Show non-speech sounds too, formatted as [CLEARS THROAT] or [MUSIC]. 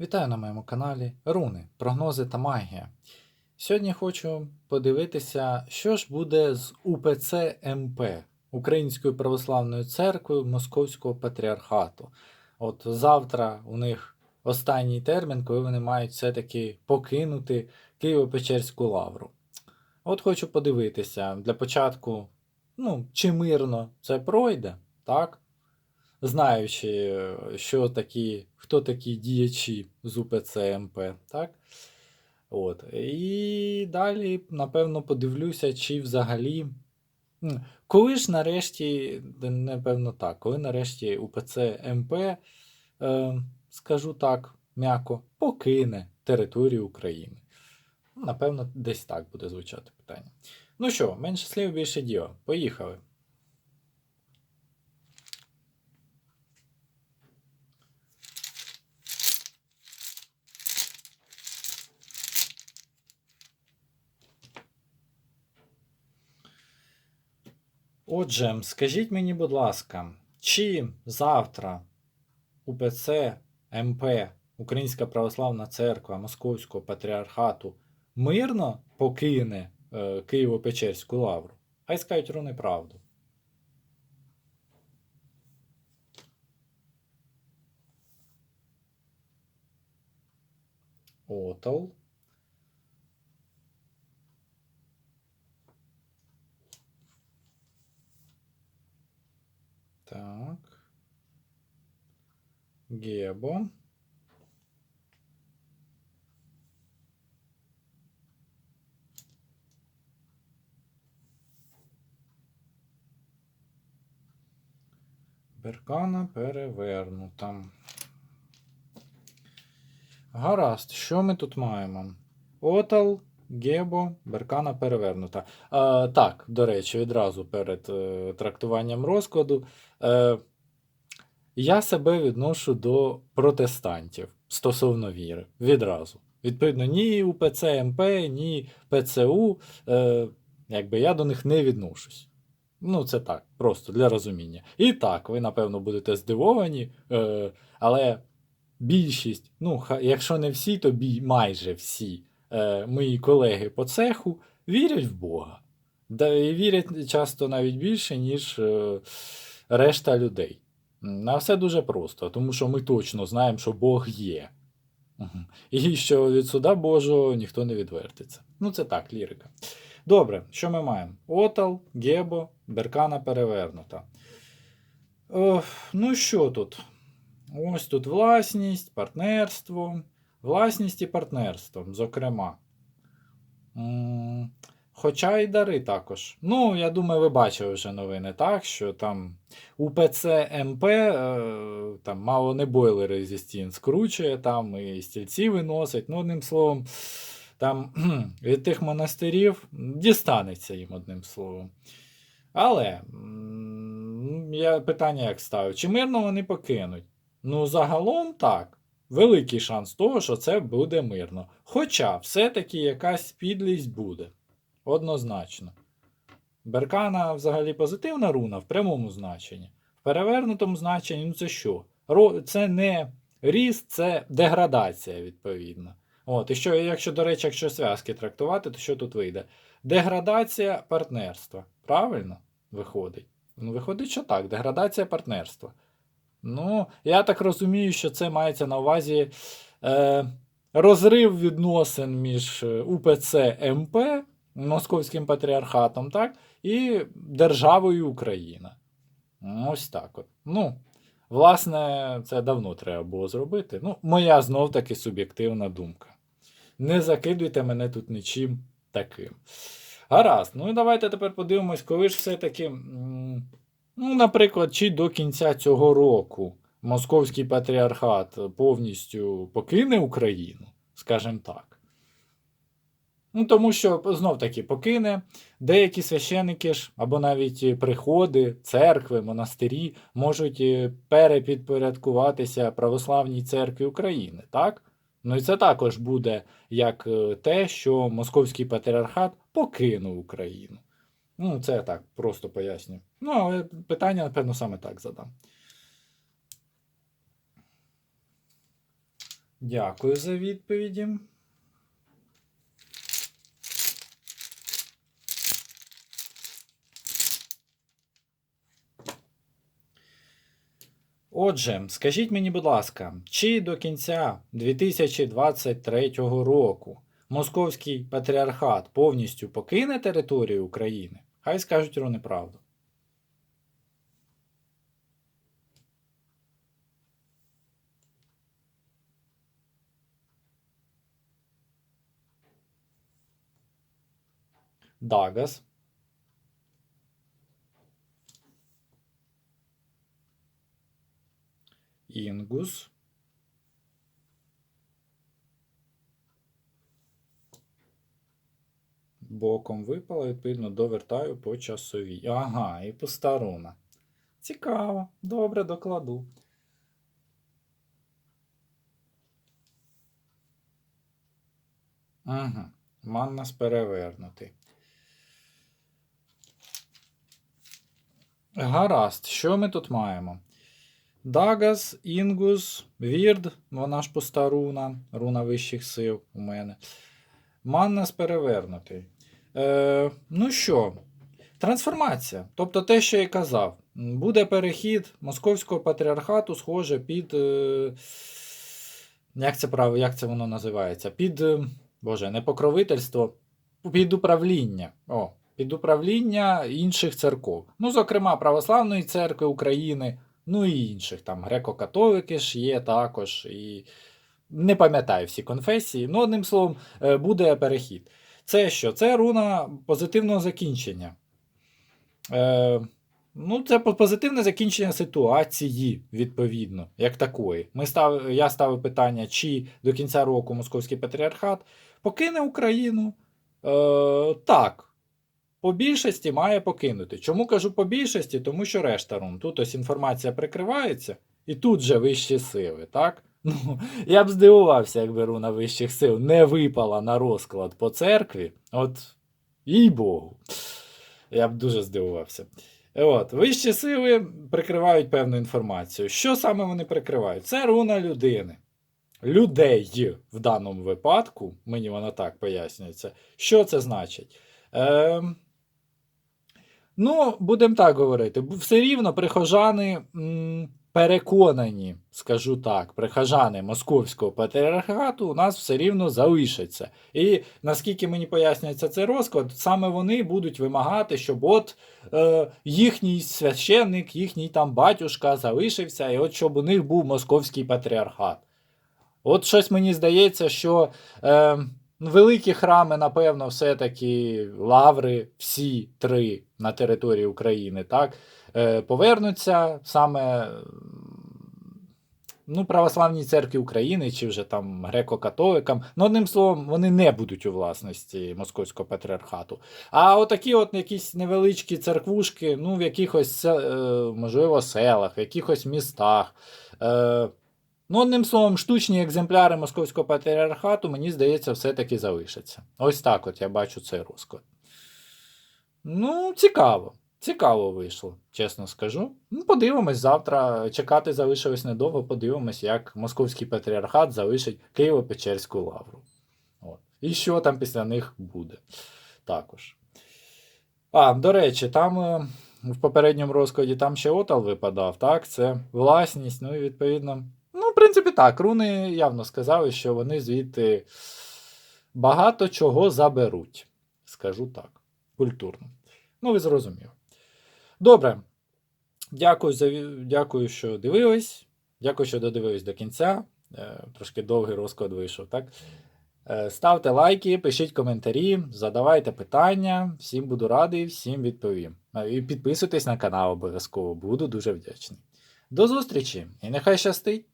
Вітаю на моєму каналі Руни, прогнози та магія. Сьогодні хочу подивитися, що ж буде з УПЦ МП Українською православною церквою Московського патріархату. От завтра у них останній термін, коли вони мають все-таки покинути Києво-Печерську лавру. От хочу подивитися для початку, ну, чи мирно це пройде, так? Знаючи, е, що такі, хто такі діячі з УПЦ МП, так? От. І далі, напевно, подивлюся, чи взагалі. Коли ж нарешті, напевно так, коли нарешті УПЦ МП, е, скажу так, м'яко, покине територію України. Напевно, десь так буде звучати питання. Ну що, менше слів, більше діла. Поїхали. Отже, скажіть мені, будь ласка, чи завтра УПЦ МП Українська Православна Церква Московського патріархату мирно покине е, Києво-Печерську лавру? Хай скажуть руни правду. Отол. Так. Гебо. Беркана перевернута. Гаразд, що ми тут маємо? Отал, Гебо, Беркана перевернута. А, так, до речі, відразу перед е, трактуванням розкладу. Е, я себе відношу до протестантів стосовно віри. Відразу. Відповідно, ні УПЦ МП, ні ПЦУ. Е, якби я до них не відношусь. Ну, це так, просто для розуміння. І так, ви, напевно, будете здивовані, е, але більшість, ну, якщо не всі, то бій, майже всі е, мої колеги по цеху вірять в Бога. Да, і вірять часто навіть більше, ніж е, решта людей. М, А все дуже просто, тому що ми точно знаємо, що Бог є. І що від суда Божого ніхто не відвертиться. Ну, це так, лірика. Добре, що ми маємо? Отал, Гебо, Беркана перевернута. О, ну що тут? Ось тут власність, партнерство. Власність і партнерство, зокрема. Хоча і дари також. Ну, я думаю, ви бачили вже новини, так? Що там УПЦ МП е, там мало не бойлери зі стін скручує, там і стільці виносить. Ну, одним словом, там [CLEARS THROAT] від тих монастирів дістанеться їм одним словом. Але я питання як ставлю: чи мирно вони покинуть? Ну, загалом так. Великий шанс того, що це буде мирно. Хоча все-таки якась підлість буде. Однозначно. Беркана взагалі позитивна руна в прямому значенні. В перевернутому значенні, ну це що? Це не ріст, це деградація, відповідно. От, і що, якщо, до речі, якщо зв'язки трактувати, то що тут вийде? Деградація партнерства. Правильно? Виходить. Ну, виходить, що так, деградація партнерства. Ну, я так розумію, що це мається на увазі е, розрив відносин між е, УПЦ МП, Московським патріархатом, так, і державою Україна. Ось так от. Ну, власне, це давно треба було зробити. Ну, моя знов таки суб'єктивна думка. Не закидуйте мене тут нічим таким. Гаразд, ну і давайте тепер подивимось, коли ж все-таки, ну, наприклад, чи до кінця цього року Московський патріархат повністю покине Україну, скажімо так. Ну, тому що знов таки покине. Деякі священики ж, або навіть приходи, церкви, монастирі можуть е, перепідпорядкуватися Православній церкві України, так? Ну і це також буде як е, те, що Московський патріархат покинув Україну. Ну, це я так просто поясню. Ну, але питання, напевно, саме так задам. Дякую за відповіді. Отже, скажіть мені, будь ласка, чи до кінця 2023 року Московський патріархат повністю покине територію України? Хай скажуть про неправду. Дагас. Інгус. Боком випала, відповідно, довертаю по часовій. Ага, і пуста руна. Цікаво. Добре, докладу. Угу. Маннас перевернутий. Гаразд, що ми тут маємо? Дагас, Інгус, Вірд, вона ж пуста руна, руна вищих сил у мене. Маннас перевернутий. Е, ну що, трансформація. Тобто те, що я казав, буде перехід московського патріархату, схоже, під. Е, як це право, як це воно називається? Під. е, Боже, не покровительство, під управління. О, під управління інших церков. Ну, зокрема, Православної церкви України, ну і інших. Там греко-католики ж є також. І не пам'ятаю всі конфесії. Ну, одним словом, е, буде перехід. Це що? Це руна позитивного закінчення. Е, ну, це позитивне закінчення ситуації, відповідно, як такої. Ми став, я ставив питання, чи до кінця року Московський патріархат покине Україну. Е, так. По більшості має покинути. Чому кажу по більшості? Тому що решта рун. Тут ось інформація прикривається, і тут же вищі сили, так? [LAUGHS] Ну, я б здивувався, якби руна вищих сил не випала на розклад по церкві. От, їй Богу. Я б дуже здивувався. От, вищі сили прикривають певну інформацію. Що саме вони прикривають? Це руна людини. Людей в даному випадку, мені вона так пояснюється. Що це значить? Ем, ну, будемо так говорити. Все рівно прихожани м, переконані, скажу так, прихожани московського патріархату у нас все рівно залишаться. І наскільки мені пояснюється цей розклад, саме вони будуть вимагати, щоб от е, їхній священник, їхній там батюшка залишився, і от щоб у них був московський патріархат. От щось мені здається, що е, великі храми, напевно, все-таки лаври, всі три на території України, так, е, повернуться саме ну, Православній церкві України чи вже там греко-католикам. Ну, одним словом, вони не будуть у власності Московського патріархату. А отакі от якісь невеличкі церквушки, ну, в якихось, е, можливо, селах, в якихось містах. Е, Ну, одним словом, штучні екземпляри московського патріархату, мені здається, все-таки залишаться. Ось так от я бачу цей розклад. Ну, цікаво. Цікаво вийшло, чесно скажу. Ну, подивимось завтра. Чекати залишилось недовго, подивимось, як московський патріархат залишить Києво-Печерську лавру. От. І що там після них буде. Також. А, до речі, там е, в попередньому розкладі там ще отал випадав, так? Це власність, ну і відповідно. Принципі, так. Руни явно сказали, що вони звідти багато чого заберуть. Скажу так. Культурно. Ну, ви зрозуміли. Добре. Дякую, за... Дякую, що дивились. Дякую, що додивились до кінця. Е, Трошки довгий розклад вийшов, так? Е, Ставте лайки, пишіть коментарі, задавайте питання. Всім буду радий, всім відповім. Е, І підписуйтесь на канал обов'язково, буду дуже вдячний. До зустрічі і нехай щастить!